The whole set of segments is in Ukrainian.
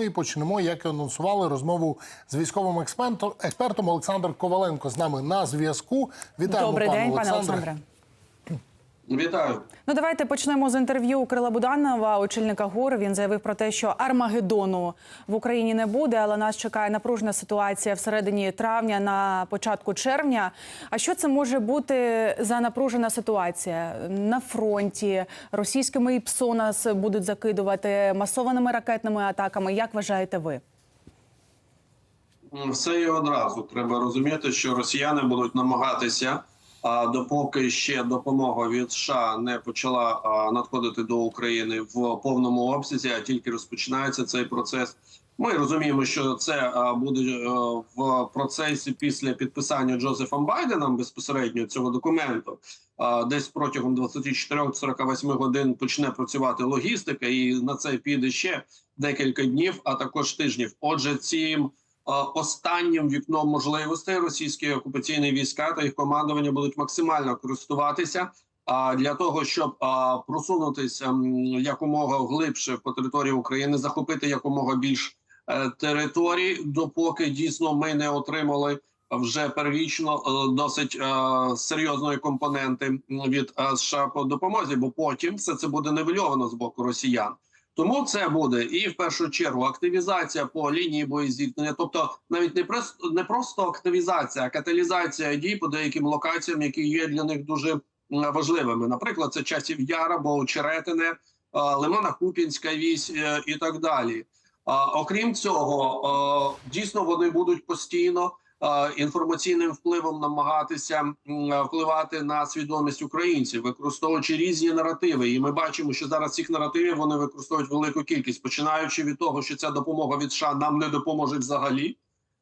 Ну і почнемо, як і анонсували розмову з військовим експертом, експертом Олександр Коваленко з нами на зв'язку. Вітаємо, Добрий пане день, пане Олександре. Вітаю. Ну давайте почнемо з інтерв'ю Крила Буданова, очільника ГУР. Він заявив про те, що Армагеддону в Україні не буде, але нас чекає напружена ситуація всередині травня на початку червня. А що це може бути за напружена ситуація на фронті? Російськими ІПСО нас будуть закидувати масованими ракетними атаками. Як вважаєте ви? Все і одразу треба розуміти, що росіяни будуть намагатися, а допоки ще допомога від США не почала надходити до України в повному обсязі, а тільки розпочинається цей процес. Ми розуміємо, що це буде е, в процесі після підписання Джозефом Байденом безпосередньо цього документу. Десь протягом 24-48 годин почне працювати логістика, і на це піде ще декілька днів, а також тижнів. Отже, цим останнім вікном можливостей російські окупаційні війська та їх командування будуть максимально користуватися. Для того, щоб просунутися якомога глибше по території України, захопити якомога більш е, територій, допоки дійсно ми не отримали вже первічно е, досить е, серйозної компоненти від е, США по допомозі, бо потім все це буде нивельовано з боку росіян. Тому це буде і в першу чергу активізація по лінії боєзіткнення, тобто навіть не просто не просто активізація, а каталізація дій по деяким локаціям, які є для них дуже важливими. Наприклад, це часів Яра, Богочеретине, е, Лимана Купінська вісь е, і так далі. Окрім цього, дійсно вони будуть постійно інформаційним впливом намагатися впливати на свідомість українців, використовуючи різні наративи. І ми бачимо, що зараз цих наративів вони використовують велику кількість, починаючи від того, що ця допомога від США нам не допоможе взагалі.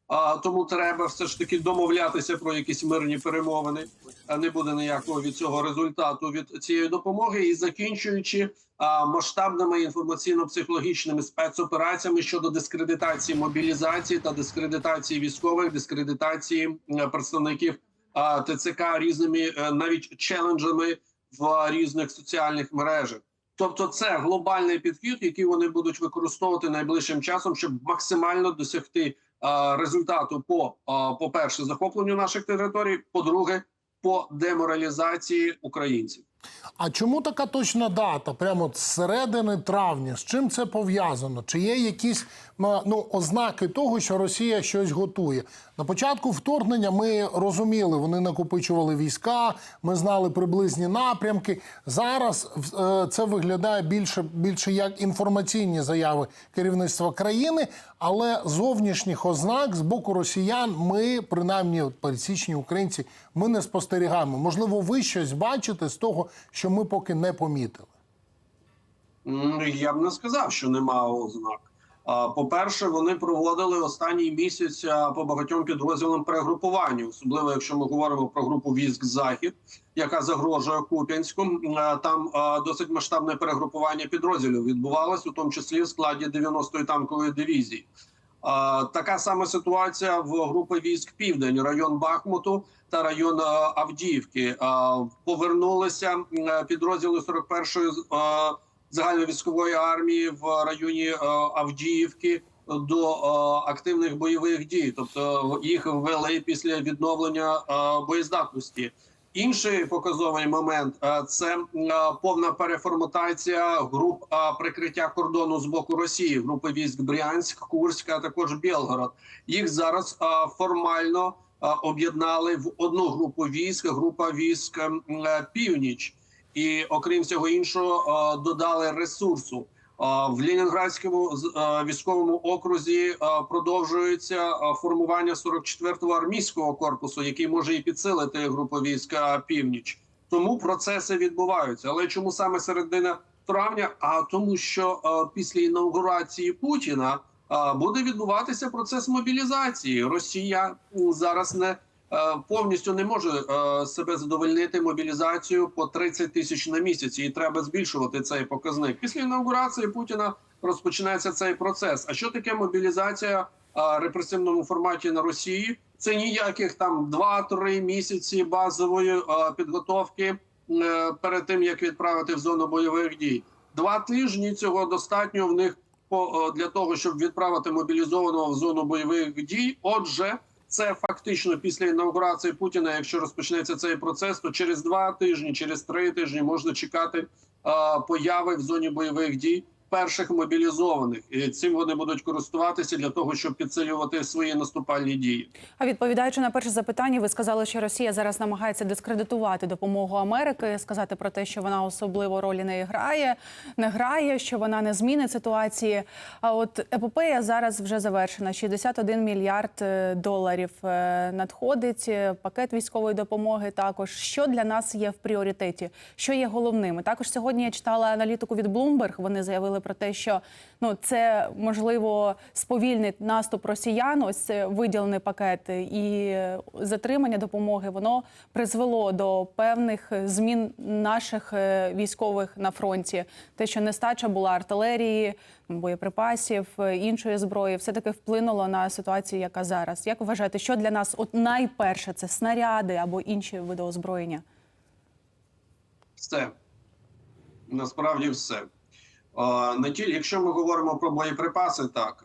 А тому треба все ж таки домовлятися про якісь мирні перемовини. А не буде ніякого від цього результату від цієї допомоги, і закінчуючи а, масштабними інформаційно-психологічними спецопераціями щодо дискредитації мобілізації та дискредитації військових, дискредитації е, представників а, ТЦК різними е, навіть челенджами в різних соціальних мережах. Тобто, це глобальний підхід, який вони будуть використовувати найближчим часом, щоб максимально досягти а, результату по по перше захопленню наших територій, по-друге, по деморалізації українців. А чому така точна дата? Прямо з середини травня. З чим це пов'язано? Чи є якісь ну, ознаки того, що Росія щось готує? На початку вторгнення ми розуміли, вони накопичували війська, ми знали приблизні напрямки. Зараз е, це виглядає більше, більше як інформаційні заяви керівництва країни, але зовнішніх ознак з боку росіян ми, принаймні пересічні українці, ми не спостерігаємо. Можливо, ви щось бачите з того, що ми поки не помітили. Я б не сказав, що нема ознак. А, По-перше, вони проводили останній місяць по багатьом підрозділам перегрупування, особливо якщо ми говоримо про групу військ Захід, яка загрожує Куп'янську. Там досить масштабне перегрупування підрозділів відбувалось, у тому числі в складі 90-ї танкової дивізії. Така сама ситуація в групи військ Південь, район Бахмуту та район Авдіївки. Повернулися підрозділи 41-ї з- а, загальновійськової армії в районі е, Авдіївки до е, активних бойових дій, тобто їх ввели після відновлення е, боєздатності. Інший показовий момент це повна переформатація груп прикриття кордону з боку Росії, групи військ Брянськ, Курськ, а також Білгород. Їх зараз формально об'єднали в одну групу військ, група військ Північ і окрім всього іншого е, додали ресурсу. Е, В Ленінградському з- е, військовому окрузі продовжується формування 44-го армійського корпусу, який може і підсилити групу війська північ. Тому процеси відбуваються. Але чому саме середина травня? А тому, що після інаугурації Путіна буде відбуватися процес мобілізації. Росія зараз не повністю не може е, себе задовольнити мобілізацію по 30 тисяч на місяць, і треба збільшувати цей показник. Після інаугурації Путіна розпочинається цей процес. А що таке мобілізація е, репресивному форматі на Росії? Це ніяких там 2-3 місяці базової е, підготовки е, перед тим як відправити в зону бойових дій. Два тижні цього достатньо в них е, для того, щоб відправити мобілізованого в зону бойових дій. Отже, це фактично після інаугурації Путіна. Якщо розпочнеться цей процес, то через два тижні, через три тижні можна чекати появи в зоні бойових дій перших мобілізованих, і цим вони будуть користуватися для того, щоб підсилювати свої наступальні дії. А відповідаючи на перше запитання, ви сказали, що Росія зараз намагається дискредитувати допомогу Америки, сказати про те, що вона особливо ролі не грає, не грає, що вона не змінить ситуації. А от епопея зараз вже завершена. 61 мільярд е, доларів е, надходить. е, Пакет військової допомоги. Також що для нас є в пріоритеті, що є головним. Також сьогодні я читала аналітику від Bloomberg. Вони заявили про те, що ну це можливо сповільнить наступ росіян. Ось виділений пакет і затримання допомоги. Воно призвело до певних змін наших е, військових на фронті. Те, що нестача була артилерії, боєприпасів, е, іншої зброї, все таки вплинуло на ситуацію, яка зараз. Як вважаєте, що для нас от найперше це снаряди або інші види озброєння? Все насправді все. Не тільки якщо ми говоримо про боєприпаси, так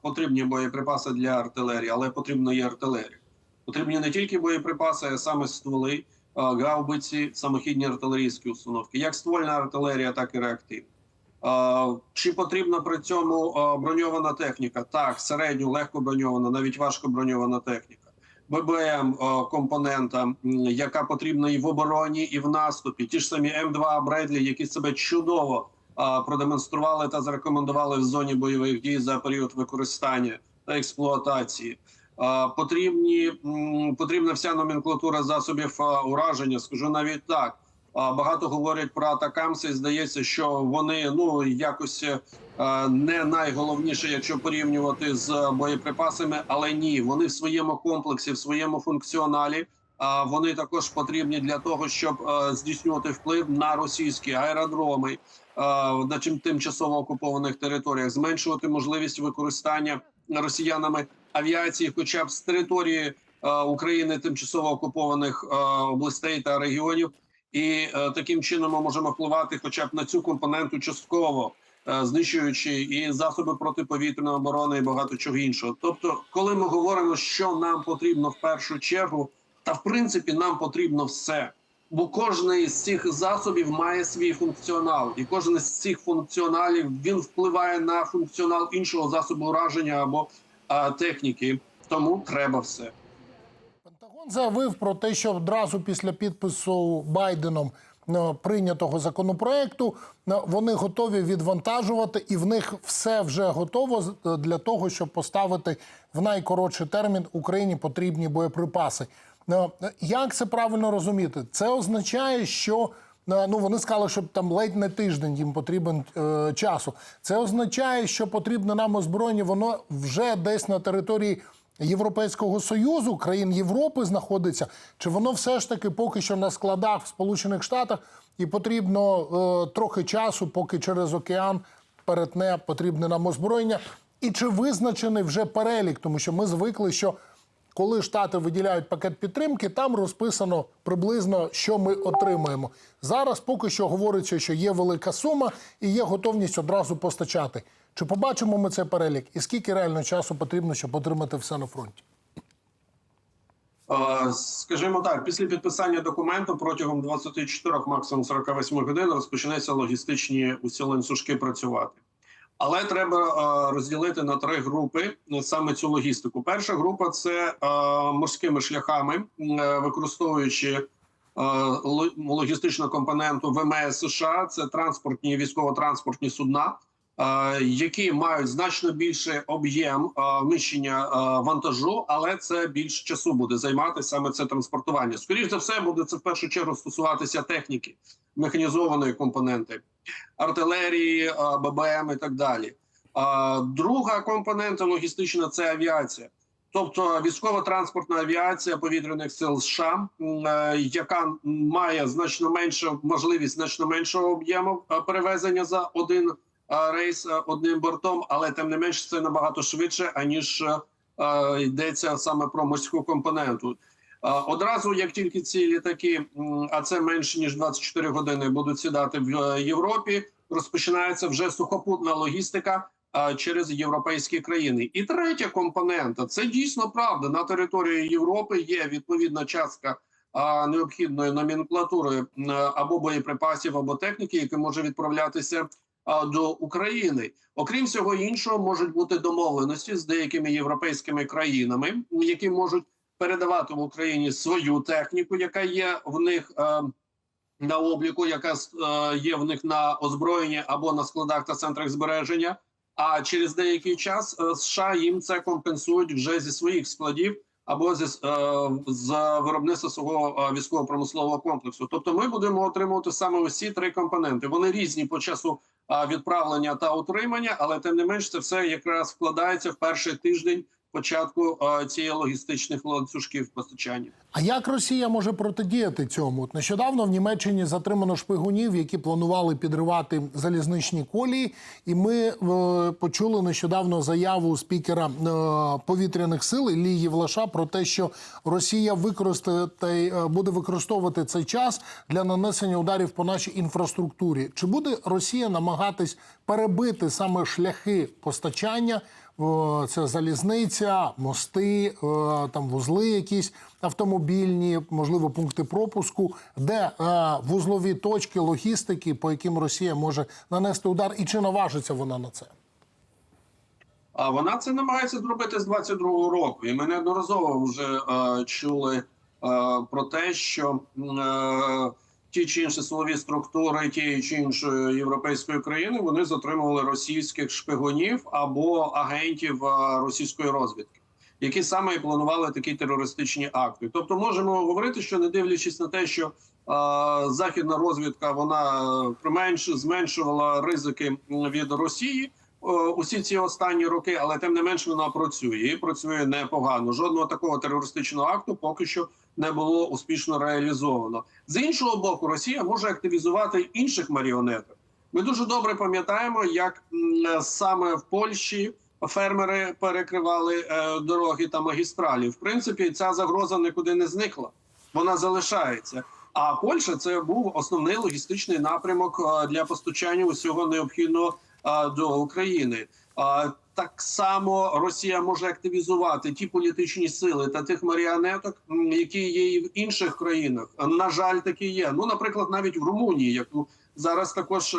потрібні боєприпаси для артилерії, але потрібно і артилерія. Потрібні не тільки боєприпаси, а саме стволи, гаубиці, самохідні артилерійські установки, як ствольна артилерія, так і реактивна. Чи потрібна при цьому броньована техніка? Так, середньо, легко броньована, навіть важко броньована техніка. ББМ компонента, яка потрібна і в обороні, і в наступі. Ті ж самі М2 Бредлі, які себе чудово продемонстрували та зарекомендували в зоні бойових дій за період використання та експлуатації. Е, Потрібні потрібна вся номенклатура засобів е, ураження. Скажу навіть так. Багато говорять про атакамси. Здається, що вони ну якось е, не найголовніше, якщо порівнювати з боєприпасами, але ні, вони в своєму комплексі, в своєму функціоналі. Вони також потрібні для того, щоб е, здійснювати вплив на російські аеродроми е, на тимчасово окупованих територіях, зменшувати можливість використання росіянами авіації, хоча б з території е, України тимчасово окупованих областей та регіонів. І таким чином ми можемо впливати, хоча б на цю компоненту частково, знищуючи і засоби протиповітряної оборони, і багато чого іншого. Тобто, коли ми говоримо, що нам потрібно в першу чергу, та в принципі нам потрібно все. Бо кожен з цих засобів має свій функціонал, і кожен з цих функціоналів він впливає на функціонал іншого засобу ураження або е, техніки. Тому треба все. Пентагон заявив про те, що одразу після підпису Байденом е, прийнятого законопроекту е, вони готові відвантажувати, і в них все вже готово е, для того, щоб поставити в найкоротший термін Україні потрібні боєприпаси. Е, Як це правильно розуміти? Це означає, що е, ну вони сказали, що там ледь не тиждень їм потрібен е, часу. Це означає, що потрібне нам озброєння, воно вже десь на території. Європейського союзу країн Європи знаходиться, чи воно все ж таки поки що на складах в Сполучених Штатах і потрібно е, трохи часу, поки через океан перетне потрібне нам озброєння, і чи визначений вже перелік, тому що ми звикли, що коли штати виділяють пакет підтримки, там розписано приблизно, що ми отримаємо. Зараз поки що говориться, що є велика сума і є готовність одразу постачати. Чи побачимо ми цей перелік? І скільки реально часу потрібно, щоб отримати все на фронті? Скажімо так, після підписання документу протягом 24, максимум 48 годин розпочнеться логістичні усі ланцюжки працювати. Але треба е, розділити на три групи е, саме цю логістику. Перша група це е, морськими шляхами, використовуючи логістичну компоненту ВМС США, це транспортні військово-транспортні судна, які мають значно більший об'єм вміщення вантажу, але це більш часу буде займати саме це транспортування. Скоріше за все, буде це в першу чергу стосуватися техніки, механізованої компоненти, артилерії, ББМ і так далі. Друга компонента логістична це авіація. Тобто військово-транспортна авіація повітряних сил США, е, яка має значно меншу можливість значно меншого об'єму е, перевезення за один е, рейс одним бортом, але тим не менш це набагато швидше аніж йдеться саме про морську компоненту. Одразу, як тільки ці літаки, а це менше ніж 24 години, будуть сідати в е, Європі, розпочинається вже сухопутна логістика через європейські країни. І третя компонента це дійсно правда. На території Європи є відповідна частка необхідної номенклатури або боєприпасів, або техніки, які може відправлятися до України. Окрім всього іншого, можуть бути домовленості з деякими європейськими країнами, які можуть передавати в Україні свою техніку, яка є в них. е, на обліку, яка е, є в них на озброєнні або на складах та центрах збереження. А через деякий час е, США їм це компенсують вже зі своїх складів або зі е, з виробництва свого е, військово-промислового комплексу. Тобто, ми будемо отримувати саме ці три компоненти. Вони різні по часу е, відправлення та утримання, але тим не менш це все якраз вкладається в перший тиждень початку е, цієї логістичних ланцюжків постачання. А як Росія може протидіяти цьому? От нещодавно в Німеччині затримано шпигунів, які планували підривати залізничні колії. І ми е, почули нещодавно заяву спікера е, повітряних сил Іллі Євлаша про те, що Росія використає е, буде використовувати цей час для нанесення ударів по нашій інфраструктурі. Чи буде Росія намагатись перебити саме шляхи постачання? Це залізниця, мости, е, там вузли якісь автомобільні, можливо, пункти пропуску, де е, вузлові точки логістики, по яким Росія може нанести удар, і чи наважиться вона на це? А вона це намагається зробити з 22-го року, і ми неодноразово вже е, чули е, про те, що е, ті чи інші силові структури тієї чи іншої європейської країни вони затримували російських шпигунів або агентів е, російської розвідки, які саме і планували такі терористичні акти. Тобто, можемо говорити, що не дивлячись на те, що е, західна розвідка вона е, применш зменшувала ризики від Росії. Усі ці останні роки, але тим не менш вона працює і працює непогано. Жодного такого терористичного акту поки що не було успішно реалізовано. З іншого боку, Росія може активізувати інших маріонеток. Ми дуже добре пам'ятаємо, як саме в Польщі фермери перекривали е, дороги та магістралі. В принципі, ця загроза нікуди не зникла, вона залишається. А Польща це був основний логістичний напрямок е, для постачання усього необхідного е, до України. Так само Росія може активізувати ті політичні сили та тих маріонеток, які є і в інших країнах. На жаль, такі є. Ну, наприклад, навіть в Румунії, яку зараз також е,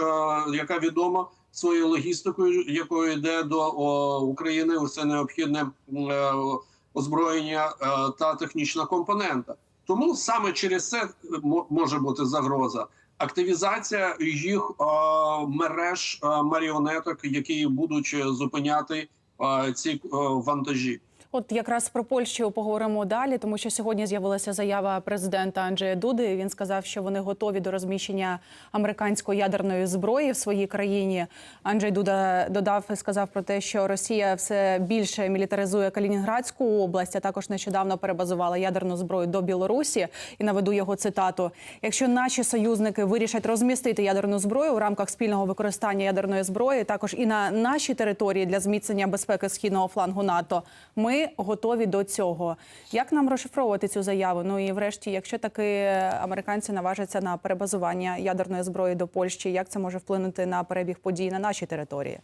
яка відома своєю логістикою, якою йде до України усе необхідне е, озброєння е, та технічна компонента. Тому саме через це мо- може бути загроза. Активізація їх е, мереж е, маріонеток, які будуть е, зупиняти ці вантажі. От якраз про Польщу поговоримо далі, тому що сьогодні з'явилася заява президента Анджея Дуди. Він сказав, що вони готові до розміщення американської ядерної зброї в своїй країні. Анджей Дуда додав і сказав про те, що Росія все більше мілітаризує Калінінградську область, а також нещодавно перебазувала ядерну зброю до Білорусі. І наведу його цитату: якщо наші союзники вирішать розмістити ядерну зброю у рамках спільного використання ядерної зброї, також і на нашій території для зміцнення безпеки східного флангу НАТО, ми готові до цього. Як нам розшифровувати цю заяву? Ну і врешті, якщо таки американці наважаться на перебазування ядерної зброї до Польщі, як це може вплинути на перебіг подій на нашій території?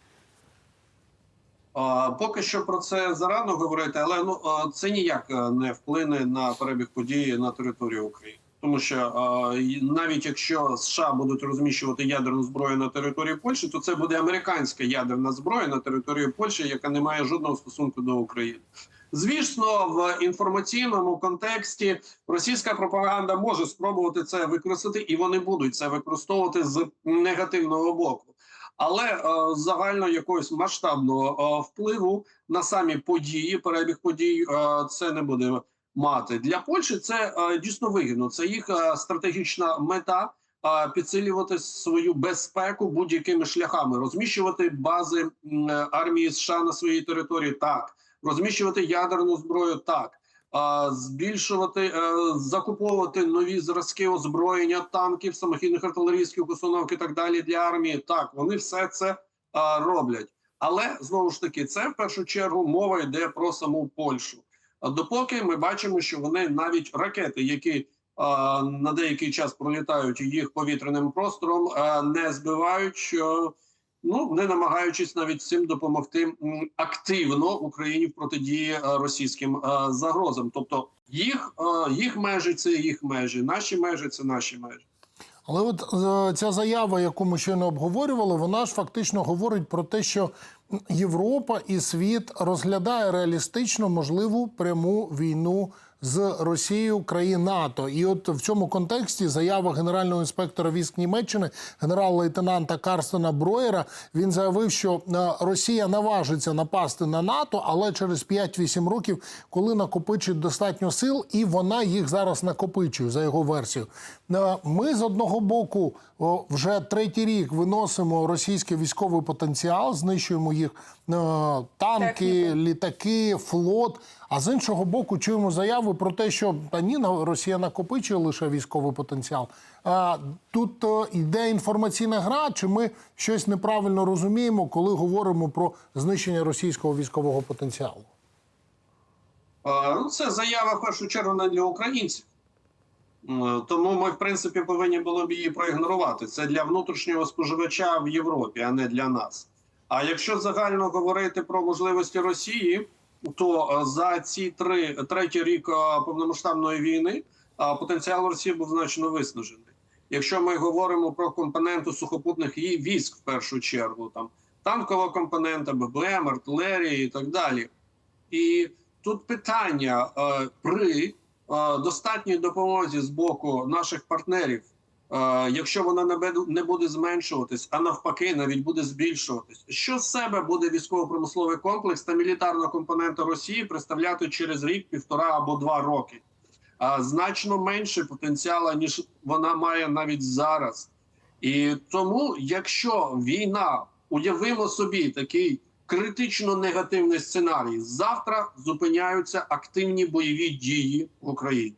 Поки що про це зарано говорити, але ну це ніяк е, не вплине на перебіг події на території України, тому що і навіть якщо США будуть розміщувати ядерну зброю на території Польщі, то це буде американська ядерна зброя на території Польщі, яка не має жодного стосунку до України. Звісно, в інформаційному контексті російська пропаганда може спробувати це використати, і вони будуть це використовувати з негативного боку. Але е, загально якогось масштабного е, впливу на самі події, перебіг подій, е, це не буде мати для Польщі. Це е, дійсно вигідно. Це їх е, стратегічна мета. е, Підсилювати свою безпеку будь-якими шляхами, розміщувати бази армії США на своїй території, так розміщувати ядерну зброю, так збільшувати, закуповувати нові зразки озброєння танків, самохідних артилерійських установок і так далі для армії. Так, вони все це роблять. Але знову ж таки, це в першу чергу мова йде про саму Польщу. А допоки ми бачимо, що вони навіть ракети, які на деякий час пролітають їх повітряним простором, не збивають. Що ну не намагаючись навіть цим допомогти активно Україні в протидії російським загрозам. Тобто їх, їх межі це їх межі, наші межі це наші межі. Але от е, ця заява, яку ми щойно обговорювали, вона ж фактично говорить про те, що Європа і світ розглядає реалістично можливу пряму війну з Росією країн НАТО. І от в цьому контексті заява генерального інспектора військ Німеччини, генерал-лейтенанта Карстена Броєра, він заявив, що е, Росія наважиться напасти на НАТО, але через 5-8 років, коли накопичить достатньо сил, і вона їх зараз накопичує за його версією. Е, Ми з одного боку вже третій рік виносимо російський військовий потенціал, знищуємо їх е, танки, літаки, флот. А з іншого боку, чуємо заяви про те, що та ні, Росія накопичує лише військовий потенціал. А тут е, йде інформаційна гра, чи ми щось неправильно розуміємо, коли говоримо про знищення російського військового потенціалу? Ну, це заява в першу чергу не для українців. Тому ми, в принципі, повинні було б її проігнорувати. Це для внутрішнього споживача в Європі, а не для нас. А якщо загально говорити про можливості Росії, то е, за ці три третій рік е, повномасштабної війни е, потенціал Росії був значно виснажений. Якщо ми говоримо про компоненту сухопутних її військ, в першу чергу, там танкова компонента, ББМ, артилерія і так далі. І тут питання при достатній допомозі з боку наших партнерів, якщо вона не буде зменшуватись, а навпаки, навіть буде збільшуватись, що з себе буде військово-промисловий комплекс та мілітарна компонента Росії представляти через рік, півтора або два роки? А значно менше потенціалу, ніж вона має навіть зараз. І тому, якщо війна, уявимо собі такий критично негативний сценарій, завтра зупиняються активні бойові дії в Україні.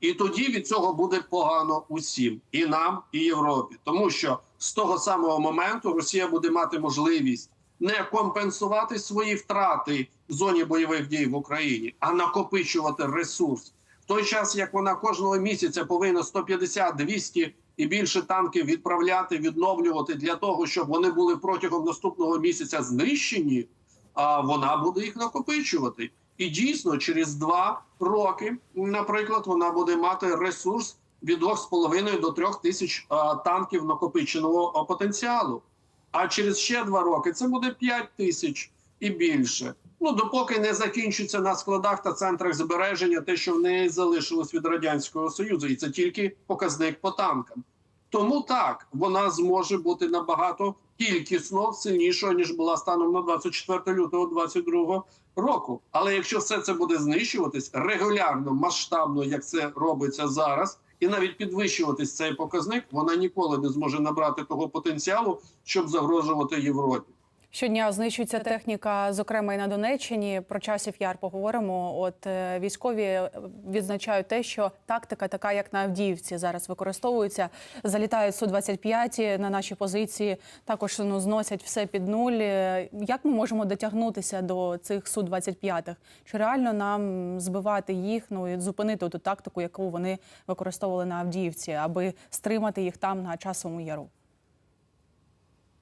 І тоді від цього буде погано усім, і нам, і Європі, тому що з того самого моменту Росія буде мати можливість не компенсувати свої втрати в зоні бойових дій в Україні, а накопичувати ресурс. В той час, як вона кожного місяця повинна 150, 200 і більше танків відправляти, відновлювати для того, щоб вони були протягом наступного місяця знищені, а вона буде їх накопичувати. І дійсно, через два роки, наприклад, вона буде мати ресурс від 2,5 до 3 тисяч танків накопиченого потенціалу. А через ще два роки це буде 5 тисяч і більше. Ну допоки не закінчиться на складах та центрах збереження, те, що в неї залишилось від радянського союзу, і це тільки показник по танкам. Тому так вона зможе бути набагато кількісно сильнішою ніж була станом на 24 лютого 22 року. Але якщо все це буде знищуватись регулярно, масштабно, як це робиться зараз, і навіть підвищуватись цей показник, вона ніколи не зможе набрати того потенціалу, щоб загрожувати Європі. Щодня знищується техніка, зокрема і на Донеччині. Про часів яр поговоримо. От е, військові відзначають те, що тактика, така як на Авдіївці, зараз використовується. Залітають су 25 на наші позиції. Також ну зносять все під нуль. Е, Як ми можемо дотягнутися до цих су 25 Чи реально нам збивати їх? Ну і зупинити ту тактику, яку вони використовували на Авдіївці, аби стримати їх там на часовому яру?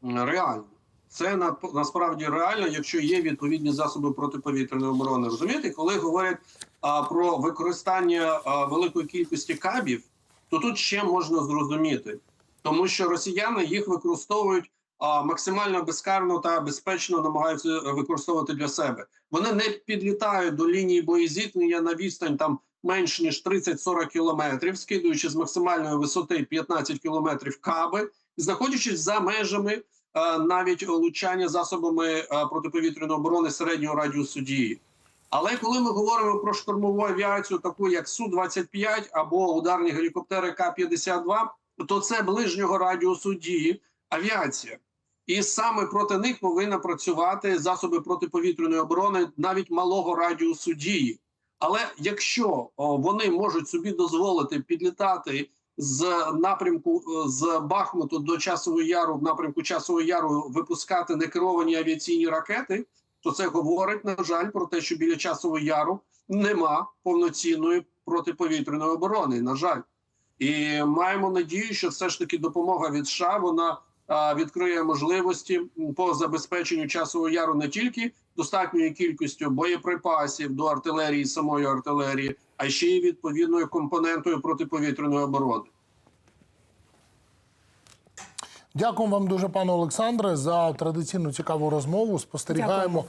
Реально. Це на, насправді реально, якщо є відповідні засоби протиповітряної оборони. Розумієте, коли говорять а, про використання а, великої кількості кабів, то тут ще можна зрозуміти, тому що росіяни їх використовують а, максимально безкарно та безпечно намагаються використовувати для себе. Вони не підлітають до лінії боєзіткнення на відстань там менш ніж 30-40 кілометрів, скидуючи з максимальної висоти 15 кілометрів каби, знаходячись за межами навіть влучання засобами е, протиповітряної оборони середнього радіусу дії. Але коли ми говоримо про штурмову авіацію, таку як су 25 або ударні гелікоптери К-52, то це ближнього радіусу дії авіація. І саме проти них повинна працювати засоби протиповітряної оборони навіть малого радіусу дії. Але якщо вони можуть собі дозволити підлітати з напрямку е, з Бахмуту до Часового Яру, в напрямку Часового Яру випускати некеровані авіаційні ракети, то це говорить, на жаль, про те, що біля Часового Яру нема повноцінної протиповітряної оборони. На жаль, і маємо надію, що все ж таки допомога від США вона а, відкриє можливості по забезпеченню часового яру не тільки достатньою кількістю боєприпасів до артилерії, самої артилерії, а ще й відповідною компонентою протиповітряної оборони. Дякую вам дуже, пане Олександре, за традиційну цікаву розмову. Спостерігаємо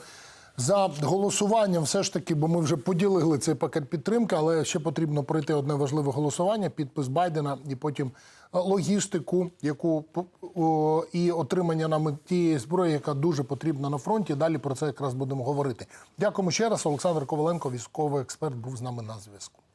за голосуванням. Все ж таки, бо ми вже поділили цей пакет підтримки, але ще потрібно пройти одне важливе голосування, підпис Байдена і потім е, логістику, яку о, і отримання нам тієї зброї, яка дуже потрібна на фронті. Далі про це якраз будемо говорити. Дякуємо ще раз. Олександр Коваленко, військовий експерт, був з нами на зв'язку.